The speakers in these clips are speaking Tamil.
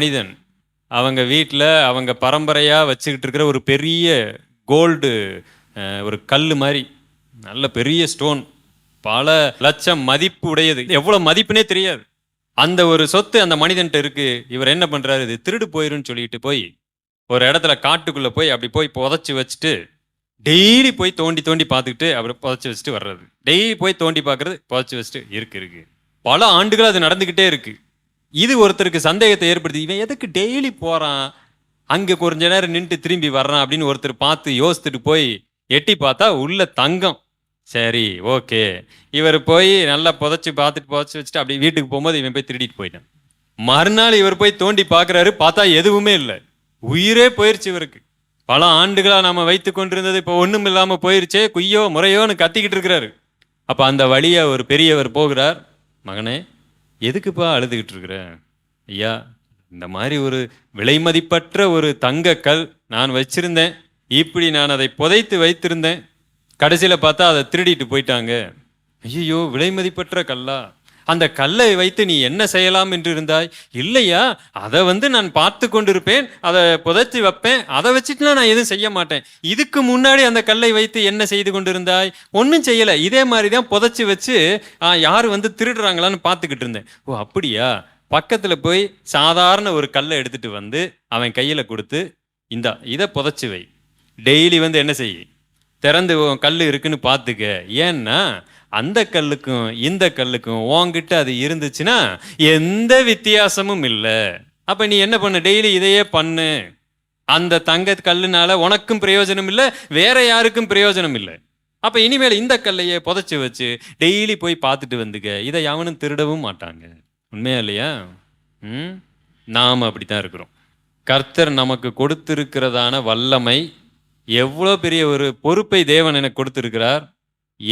மனிதன். அவங்க வீட்டில் அவங்க பரம்பரையாக வச்சுக்கிட்டு இருக்கிற ஒரு பெரிய கோல்டு ஒரு கல் மாதிரி. நல்ல பெரிய ஸ்டோன். பல லட்சம் மதிப்பு உடையது. எவ்வளோ மதிப்புனே தெரியாது. அந்த ஒரு சொத்து அந்த மனிதன்ட்ட இருக்கு. இவர் என்ன பண்ணுறாரு இது திருடு போயிருன்னு சொல்லிட்டு போய் ஒரு இடத்துல காட்டுக்குள்ளே போய் அப்படி போய் புதைச்சி வச்சுட்டு டெய்லி போய் தோண்டி தோண்டி பார்த்துக்கிட்டு அப்படி புதைச்சி வச்சுட்டு வர்றது. டெய்லி போய் தோண்டி பார்க்கறது புதைச்சி வச்சுட்டு இருக்கு இருக்கு. பல ஆண்டுகள் அது நடந்துக்கிட்டே இருக்குது இது ஒருத்தருக்கு சந்தேகத்தை ஏற்படுத்தி இவன் எதுக்கு டெய்லி போகிறான் அங்கே கொஞ்ச நேரம் நின்று திரும்பி வர்றான் அப்படின்னு ஒருத்தர் பார்த்து யோசித்துட்டு போய் எட்டி பார்த்தா உள்ள தங்கம். சரி ஓகே இவர் போய் நல்லா புதைச்சி பார்த்துட்டு புதைச்சி வச்சுட்டு அப்படி வீட்டுக்கு போகும்போது இவன் போய் திருடிட்டு போயிட்டான். மறுநாள் இவர் போய் தோண்டி பார்க்குறாரு பார்த்தா எதுவுமே இல்லை. உயிரே போயிடுச்சு இவருக்கு. பல ஆண்டுகளாக நாம வைத்து கொண்டிருந்தது இப்போ ஒன்றும் இல்லாமல் போயிருச்சே குய்யோ முறையோன்னு கத்திக்கிட்டு இருக்கிறாரு. அப்போ அந்த வழியை ஒரு பெரியவர் போகிறார். மகனே எதுக்குப்பா அழுதுகிட்டு இருக்கிற? ஐயா இந்த மாதிரி ஒரு விலை மதிப்பற்ற ஒரு தங்க கல் நான் வச்சிருந்தேன். இப்படி நான் அதை புதைத்து வைத்திருந்தேன். கடைசியில் பார்த்தா அதை திருடிட்டு போயிட்டாங்க. ஐயோ விலை மதிப்பற்ற கல்லா? அந்த கல்லை வைத்து நீ என்ன செய்யலாம் என்று இருந்தாய் இல்லையா? அதை வந்து நான் பார்த்து கொண்டிருப்பேன் அதை புதைச்சி வைப்பேன் அதை வச்சுட்டுலாம் நான் எதுவும் செய்ய மாட்டேன். இதுக்கு முன்னாடி அந்த கல்லை வைத்து என்ன செய்து கொண்டிருந்தாய்? ஒன்றும் செய்யலை. இதே மாதிரி தான் புதைச்சி வச்சு யார் வந்து திருடுறாங்களான்னு பார்த்துக்கிட்டு இருந்தேன். ஓ அப்படியா? பக்கத்தில் போய் சாதாரண ஒரு கல்லை எடுத்துகிட்டு வந்து அவன் கையில் கொடுத்து இந்தா இதை புதைச்சி வை. டெய்லி வந்து என்ன செய் திறந்து கல் இருக்குன்னு பார்த்துக்க. ஏன்னா அந்த கல்லுக்கும் இந்த கல்லுக்கும் உன்கிட்ட அது இருந்துச்சுன்னா எந்த வித்தியாசமும் இல்லை. அப்போ நீ என்ன பண்ணு? டெய்லி இதையே பண்ணு. அந்த தங்க கல்லுனால உனக்கும் பிரயோஜனம் இல்லை வேற யாருக்கும் பிரயோஜனம் இல்லை. அப்போ இனிமேல் இந்த கல்லையே புதைச்சி வச்சு டெய்லி போய் பார்த்துட்டு வந்துக்க. இதை எவனும் திருடவும் மாட்டாங்க. உண்மையா இல்லையா? ம்? நாம் அப்படி தான் இருக்கிறோம். கர்த்தர் நமக்கு கொடுத்திருக்கிறதான வல்லமை எவ்வளோ பெரிய ஒரு பொறுப்பை தேவன் எனக்கு கொடுத்திருக்கிறார்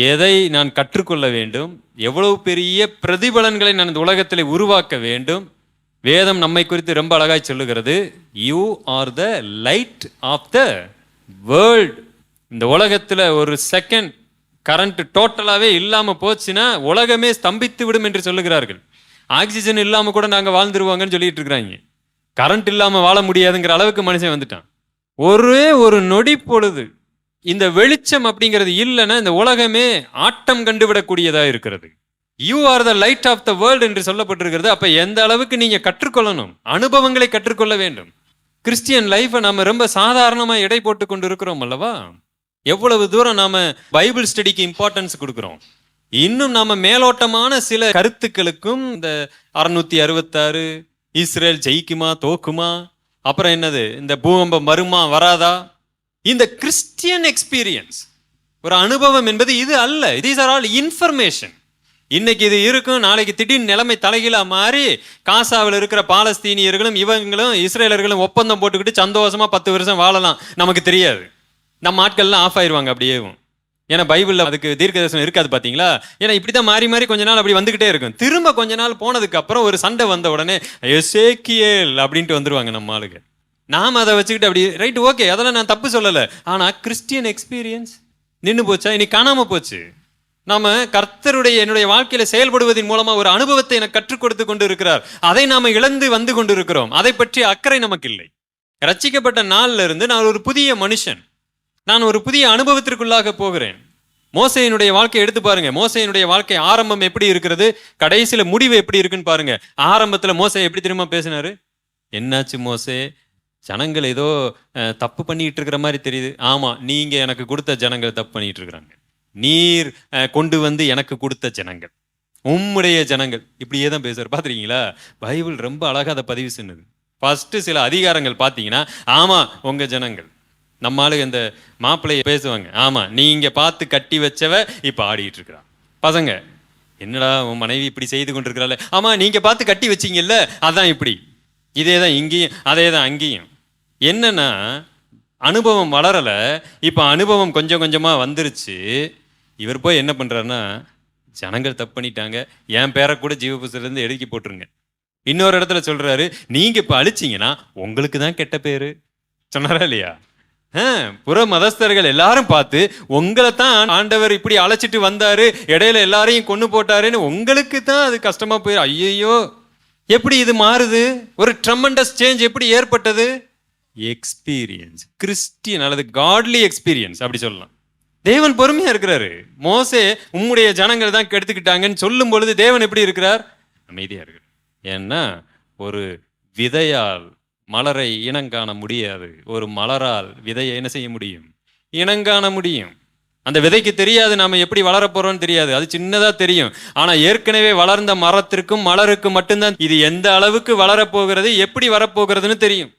எதை நான் கற்றுக்கொள்ள வேண்டும் எவ்வளவு பெரிய பிரதிபலன்களை நான் இந்த உலகத்தில் உருவாக்க வேண்டும் வேதம் நம்மை குறித்து ரொம்ப அழகாய் சொல்லுகிறது you are the light of the world இந்த உலகத்தில் ஒரு செகண்ட் கரண்ட் டோட்டலாகவே இல்லாமல் போச்சுன்னா உலகமே ஸ்தம்பித்து விடும் என்று சொல்லுகிறார்கள். ஆக்சிஜன் இல்லாமல் கூட நாங்கள் வாழ்ந்துருவாங்கன்னு சொல்லிட்டு இருக்கிறாங்க. கரண்ட் இல்லாமல் வாழ முடியாதுங்கிற அளவுக்கு மனுஷன் வந்துட்டான். ஒரே ஒரு நொடி பொழுது இந்த வெளிச்சம் அப்படிங்கிறது இல்லைன்னா இந்த உலகமே ஆட்டம் கண்டுவிடக்கூடியதா இருக்கிறது. You are the light of the world என்று சொல்லப்பட்டிருக்கிறது. அப்ப எந்த அளவுக்கு நீங்க கற்றுக்கொள்ளணும்? அனுபவங்களை கற்றுக்கொள்ள வேண்டும். கிறிஸ்டியன் லைஃபை நம்ம ரொம்ப சாதாரணமா எடை போட்டு கொண்டு இருக்கிறோம் அல்லவா? எவ்வளவு தூரம் நாம பைபிள் ஸ்டடிக்கு இம்பார்ட்டன்ஸ் கொடுக்குறோம்? இன்னும் நாம மேலோட்டமான சில கருத்துக்களுக்கும் இந்த அறுநூத்தி அறுபத்தாறு இஸ்ரேல் ஜெயிக்குமா தோக்குமா? அப்புறம் என்னது? இந்த பூகம்பம் வருமா வராதா? இந்த கிறிஸ்டியன் எக்ஸ்பீரியன்ஸ் ஒரு அனுபவம் என்பது இது அல்ல. தீஸ் ஆர் ஆல் இன்ஃபர்மேஷன் இன்னைக்கு இது இருக்கும் நாளைக்கு திடீர்னு நிலைமை தலைகீழா மாறி காசாவில் இருக்கிற பாலஸ்தீனியர்களும் இவங்களும் இஸ்ரேலர்களும் ஒப்பந்தம் போட்டுக்கிட்டு சந்தோஷமா பத்து வருஷம் வாழலாம். நமக்கு தெரியாது. நம்ம ஆட்கள்லாம் ஆஃப் ஆயிடுவாங்க அப்படியேவும். ஏன்னா பைபிளில் அதுக்கு தீர்க்க தரிசனம் இருக்காது பார்த்தீங்களா ஏன்னா இப்படி தான் மாறி மாறி கொஞ்ச நாள் அப்படி வந்துக்கிட்டே இருக்கும். திரும்ப கொஞ்ச நாள் போனதுக்கு அப்புறம் ஒரு சண்டை வந்த உடனே எசேக்கியேல் அப்படின்ட்டு வந்துருவாங்க நம்ம ஆளுங்க. நாம் அதை வச்சுக்கிட்டு அப்படி ரைட் ஓகே அதெல்லாம் நான் தப்பு சொல்லலை. ஆனால் கிறிஸ்டியன் எக்ஸ்பீரியன்ஸ் நின்று போச்சா? இனி காணாமல் போச்சு. நாம் கர்த்தருடைய என்னுடைய வாழ்க்கையில் செயல்படுவதன் மூலமாக ஒரு அனுபவத்தை எனக்கு கற்றுக் கொடுத்து கொண்டு இருக்கிறார். அதை நாம் இழந்து வந்து கொண்டு இருக்கிறோம் அதை பற்றி அக்கறை நமக்கு இல்லை. ரச்சிக்கப்பட்ட நாளில் இருந்து நான் ஒரு புதிய மனுஷன். நான் ஒரு புதிய அனுபவத்திற்குள்ளாக போகிறேன். மோசையினுடைய வாழ்க்கை எடுத்து பாருங்க. மோசையினுடைய வாழ்க்கை ஆரம்பம் எப்படி இருக்கிறது? கடைசியில முடிவு எப்படி இருக்குன்னு பாருங்க. ஆரம்பத்துல மோசை எப்படி திரும்ப பேசினாரு? என்னாச்சு மோசே? ஜனங்கள் ஏதோ தப்பு பண்ணிட்டு இருக்கிற மாதிரி தெரியுது. ஆமா நீங்க எனக்கு கொடுத்த ஜனங்கள் தப்பு பண்ணிட்டு இருக்கிறாங்க. நீர் கொண்டு வந்து எனக்கு கொடுத்த ஜனங்கள். உம்முடைய ஜனங்கள். இப்படியே தான் பேசுவார். பார்த்துருக்கீங்களா? பைபிள் ரொம்ப அழகாக அதை பதிவு சொன்னது ஃபர்ஸ்ட் சில அதிகாரங்கள் பார்த்தீங்கன்னா ஆமா உங்க ஜனங்கள். நம்ம ஆளுங்க இந்த மாப்பிள்ளைய பேசுவாங்க. ஆமா நீங்கள் பார்த்து கட்டி வச்சவ இப்ப ஆடிட்டு இருக்கிறான். பசங்க என்னடா உன் மனைவி இப்படி செய்து கொண்டிருக்கிறாள்? ஆமா நீங்க பார்த்து கட்டி வச்சீங்கல்ல அதான் இப்படி. இதே தான் இங்கேயும் அதே தான் அங்கேயும். என்னன்னா அனுபவம் வளரல இப்போ அனுபவம் கொஞ்சம் கொஞ்சமா வந்துருச்சு. இவர் போய் என்ன பண்றாருன்னா ஜனங்கள் தப்பு பண்ணிட்டாங்க. என் பேரை கூட ஜீவபுஸ்தலேருந்து எழுதி போட்டுருங்க. இன்னொரு இடத்துல சொல்றாரு நீங்க இப்ப அழிச்சீங்கன்னா உங்களுக்கு தான் கெட்ட பேரு. சொன்னாரா இல்லையா? புற மதஸ்தர்கள் எல்லாரும் பார்த்து உங்களை தான் ஆண்டவர் இப்படி அழைச்சிட்டு வந்தாரு இடையில எல்லாரையும் கொண்டு போட்டாருன்னு உங்களுக்கு தான் அது கஷ்டமா போயிரு. ஐயையோ எப்படி இது மாறுது? ஒரு ட்ரமண்டஸ் சேஞ்ச் எப்படி ஏற்பட்டது? எக்ஸ்பீரியன்ஸ் கிறிஸ்டியன் அல்லது காட்லி எக்ஸ்பீரியன்ஸ் அப்படி சொல்லலாம். தேவன் பொறுமையா இருக்கிறாரு. மோசே உம்முடைய ஜனங்கள் தான் கெடுத்துக்கிட்டாங்கன்னு சொல்லும் பொழுது தேவன் எப்படி இருக்கிறார்? அமைதியா இருக்கிறார். ஏன்னா ஒரு விதையால் மலரை இனங்காண முடியாது. ஒரு மலரால் விதையை என்ன செய்ய முடியும்? இனங்காண முடியும். அந்த விதைக்கு தெரியாது நாம் எப்படி வளரப்போகிறோம்னு தெரியாது. அது சின்னதாக தெரியும். ஆனால் ஏற்கனவே வளர்ந்த மரத்திற்கும் மலருக்கும் மட்டும்தான் இது எந்த அளவுக்கு வளரப் போகிறது எப்படி வரப்போகிறதுன்னு தெரியும்.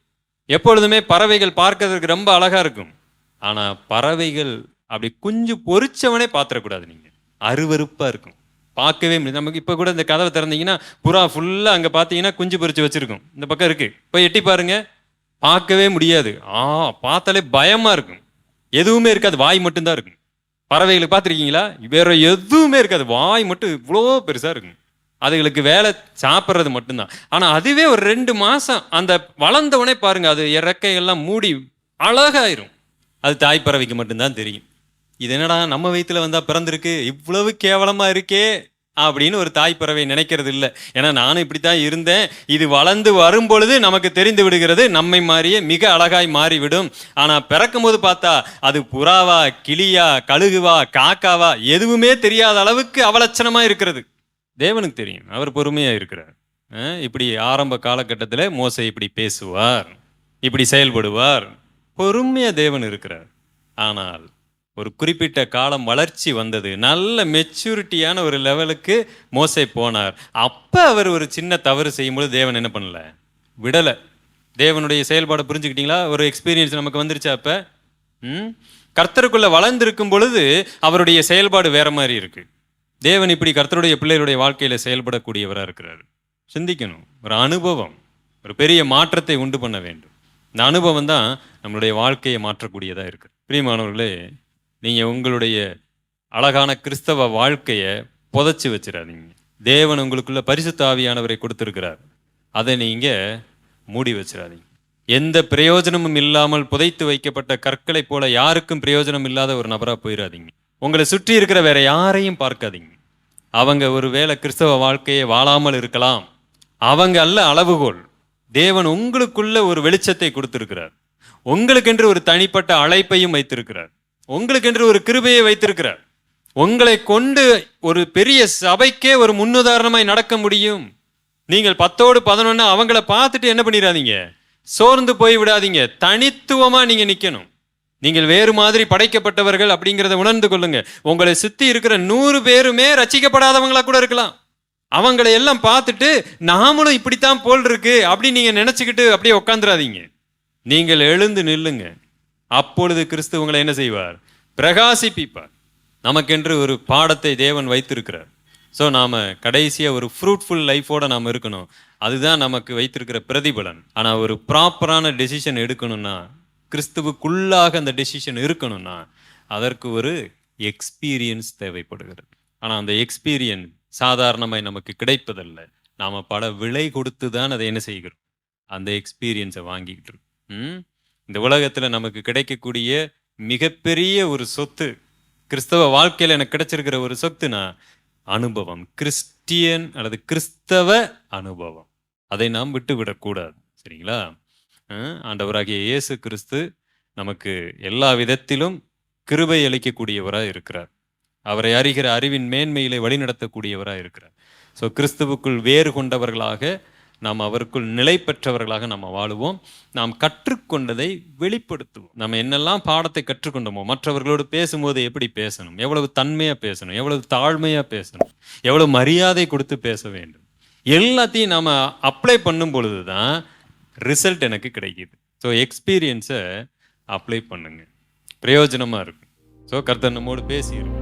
எப்பொழுதுமே பறவைகள் பார்க்கறதுக்கு ரொம்ப அழகாக இருக்கும். ஆனால் பறவைகள் அப்படி குஞ்சு பொறிச்சவனே பார்த்துடக்கூடாது நீங்கள் அருவறுப்பாக இருக்கும். பார்க்கவே முடியாது. நமக்கு இப்போ கூட இந்த கதவை திறந்தீங்கன்னா புறா ஃபுல்லாக அங்கே பார்த்தீங்கன்னா குஞ்சு பொறிச்சு வச்சுருக்கும். இந்த பக்கம் இருக்குது போய் எட்டி பாருங்க. பார்க்கவே முடியாது. ஆ பார்த்தாலே பயமாக இருக்கும். எதுவுமே இருக்காது. வாய் மட்டும்தான் இருக்கும். பறவைகளுக்கு பார்த்துருக்கீங்களா? வேற எதுவுமே இருக்காது. வாய் மட்டும் இவ்வளோ பெருசாக இருக்கும். அதுகளுக்கு வேலை சாப்பிட்றது மட்டும்தான். ஆனால் அதுவே ஒரு ரெண்டு மாதம் அந்த வளர்ந்தவனே பாருங்கள் அது இறக்கையெல்லாம் மூடி அழகாயிரும். அது தாய் பறவைக்கு மட்டும்தான் தெரியும். இது என்னடா நம்ம வயிற்றுல வந்தால் பிறந்திருக்கு இவ்வளவு கேவலமாக இருக்கே அப்படின்னு ஒரு தாய் பறவை நினைக்கிறது இல்லை. ஏன்னா நானும் இப்படித்தான் இருந்தேன். இது வளர்ந்து வரும் பொழுது நமக்கு தெரிந்து விடுகிறது நம்மை மாறியே மிக அழகாய் மாறிவிடும். ஆனால் பிறக்கும் போது பார்த்தா அது புறாவா கிளியா கழுகுவா காக்காவா எதுவுமே தெரியாத அளவுக்கு அவலட்சணமாக இருக்கிறது. தேவனுக்கு தெரியும் அவர் பொறுமையாக இருக்கிறார். இப்படி ஆரம்ப காலகட்டத்தில் மோசை இப்படி பேசுவார் இப்படி செயல்படுவார். பொறுமையாக தேவன் இருக்கிறார். ஆனால் ஒரு குறிப்பிட்ட காலம் வளர்ச்சி வந்தது. நல்ல மெச்சூரிட்டியான ஒரு லெவலுக்கு மோசை போனார். அப்போ அவர் ஒரு சின்ன தவறு செய்யும்போது தேவன் என்ன பண்ணல? விடலை. தேவனுடைய செயல்பாடை புரிஞ்சுக்கிட்டீங்களா? ஒரு எக்ஸ்பீரியன்ஸ் நமக்கு வந்துருச்சா அப்போ. ம்? கர்த்தருக்குள்ளே வளர்ந்துருக்கும் பொழுது அவருடைய செயல்பாடு வேற மாதிரி இருக்குது தேவன் இப்படி கர்த்தருடைய பிள்ளைகளுடைய வாழ்க்கையில் செயல்படக்கூடியவராக இருக்கிறார். சிந்திக்கணும். ஒரு அனுபவம். ஒரு பெரிய மாற்றத்தை உண்டு பண்ண வேண்டும். இந்த அனுபவம் தான் நம்மளுடைய வாழ்க்கையை மாற்றக்கூடியதாக இருக்குது பிரியமானவர்களே நீங்கள் உங்களுடைய அழகான கிறிஸ்தவ வாழ்க்கையை புதைச்சி வச்சிடாதீங்க. தேவன் உங்களுக்குள்ள பரிசுத்த ஆவியானவரை கொடுத்துருக்கிறார். அதை நீங்கள் மூடி வச்சிடாதீங்க. எந்த பிரயோஜனமும் இல்லாமல் புதைத்து வைக்கப்பட்ட கற்களை போல யாருக்கும் பிரயோஜனம் இல்லாத ஒரு நபராக போயிடாதீங்க உங்களை சுற்றி இருக்கிற வேற யாரையும் பார்க்காதீங்க. அவங்க ஒரு வேளை கிறிஸ்தவ வாழ்க்கையை வாழாமல் இருக்கலாம். அவங்க அல்ல அளவுகோல். தேவன் உங்களுக்குள்ள ஒரு வெளிச்சத்தை கொடுத்திருக்கிறார். உங்களுக்கென்று ஒரு தனிப்பட்ட அழைப்பையும் வைத்திருக்கிறார். உங்களுக்கென்று ஒரு கிருபையை வைத்திருக்கிறார். உங்களை கொண்டு ஒரு பெரிய சபைக்கே ஒரு முன்னுதாரணமாய் நடக்க முடியும். நீங்கள் பத்தோடு பதினொன்னு அவங்கள பார்த்துட்டு என்ன பண்ணிடாதீங்க. சோர்ந்து போய் விடாதீங்க. தனித்துவமாக நீங்கள் நிற்கணும் நீங்கள் வேறு மாதிரி படைக்கப்பட்டவர்கள் அப்படிங்கிறத உணர்ந்து கொள்ளுங்க. உங்களை சுற்றி இருக்கிற நூறு பேருமே ரசிக்கப்படாதவங்களா கூட இருக்கலாம். அவங்களை எல்லாம் பார்த்துட்டு நாமளும் இப்படித்தான் போல் இருக்கு அப்படின்னு நீங்கள் நினச்சிக்கிட்டு அப்படியே உட்காந்துடாதீங்க நீங்கள் எழுந்து நில்லுங்க. அப்பொழுது கிறிஸ்து உங்களை என்ன செய்வார்? பிரகாசிப்பிப்பார். நமக்கென்று ஒரு பாடத்தை தேவன் வைத்திருக்கிறார். ஸோ நாம் கடைசியாக ஒரு ஃப்ரூட்ஃபுல் லைஃபோட நாம் இருக்கணும். அதுதான் நமக்கு வைத்திருக்கிற பிரதிபலன். ஆனால் ஒரு ப்ராப்பரான டெசிஷன் எடுக்கணும்னா கிறிஸ்துவுக்குள்ளாக அந்த டெசிஷன் இருக்கணும்னா அதற்கு ஒரு எக்ஸ்பீரியன்ஸ் தேவைப்படுகிறது. ஆனால் அந்த எக்ஸ்பீரியன்ஸ் சாதாரணமாய் நமக்கு கிடைப்பதில்லை. நாம் பல விலை கொடுத்து தான் அதை என்ன செய்கிறோம்? அந்த எக்ஸ்பீரியன்ஸை வாங்கிக்கிட்டு இருக்கோம். ம்? இந்த உலகத்தில் நமக்கு கிடைக்கக்கூடிய மிகப்பெரிய ஒரு சொத்து கிறிஸ்தவ வாழ்க்கையில் எனக்கு கிடைச்சிருக்கிற ஒரு சொத்துனா அனுபவம். கிறிஸ்டியன் அல்லது கிறிஸ்தவ அனுபவம். அதை நாம் விட்டு விடக்கூடாது சரிங்களா ஆண்டவராகிய இயேசு கிறிஸ்து நமக்கு எல்லா விதத்திலும் கிருபை அளிக்கக்கூடியவராக இருக்கிறார். அவரை அறிகிற அறிவின் மேன்மையிலே வழிநடத்தக்கூடியவராக இருக்கிறார். ஸோ கிறிஸ்துவுக்குள் வேறு கொண்டவர்களாக நாம் அவருக்குள் நிலை பெற்றவர்களாக நம்ம வாழுவோம். நாம் கற்றுக்கொண்டதை வெளிப்படுத்துவோம். நம்ம என்னெல்லாம் பாடத்தை கற்றுக்கொண்டோமோ மற்றவர்களோடு பேசும்போது எப்படி பேசணும்? எவ்வளவு தன்மையாக பேசணும்? எவ்வளவு தாழ்மையாக பேசணும்? எவ்வளவு மரியாதை கொடுத்து பேச வேண்டும்? எல்லாத்தையும் நாம் அப்ளை பண்ணும் பொழுது தான் ரிசல்ட் எனக்கு கிடைக்கிது. ஸோ எக்ஸ்பீரியன்ஸை அப்ளை பண்ணுங்க. பிரயோஜனமாக இருக்கும். ஸோ கர்த்தர் நம்மோடு பேசியிருக்கோம்